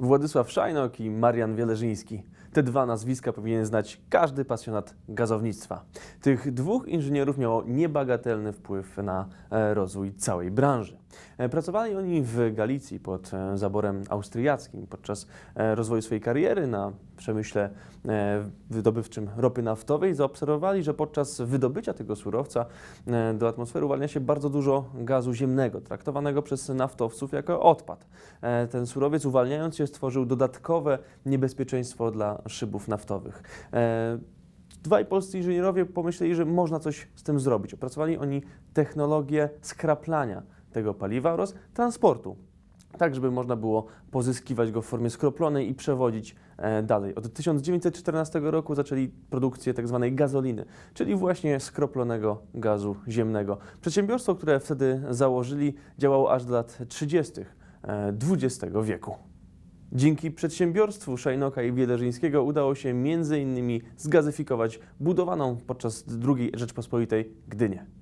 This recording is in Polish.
Władysław Szajnok i Marian Wieleżyński. Te dwa nazwiska powinien znać każdy pasjonat gazownictwa. Tych dwóch inżynierów miało niebagatelny wpływ na e, rozwój całej branży. E, Pracowali oni w Galicji pod e, zaborem austriackim podczas rozwoju swojej kariery na przemyśle e, wydobywczym ropy naftowej. Zaobserwowali, że podczas wydobycia tego surowca e, do atmosfery uwalnia się bardzo dużo gazu ziemnego, traktowanego przez naftowców jako odpad. E, Ten surowiec uwalniając się stworzył dodatkowe niebezpieczeństwo dla szybów naftowych. Dwaj polscy inżynierowie pomyśleli, że można coś z tym zrobić. Opracowali oni technologię skraplania tego paliwa oraz transportu. Tak, żeby można było pozyskiwać go w formie skroplonej i przewozić e, dalej. Od 1914 roku zaczęli produkcję tzw. gazoliny, czyli właśnie skroplonego gazu ziemnego. Przedsiębiorstwo, które wtedy założyli, działało aż do lat 30. e, XX wieku. Dzięki przedsiębiorstwu Szajnoka i Wieleżyńskiego udało się m.in. zgazyfikować budowaną podczas II Rzeczpospolitej Gdynię.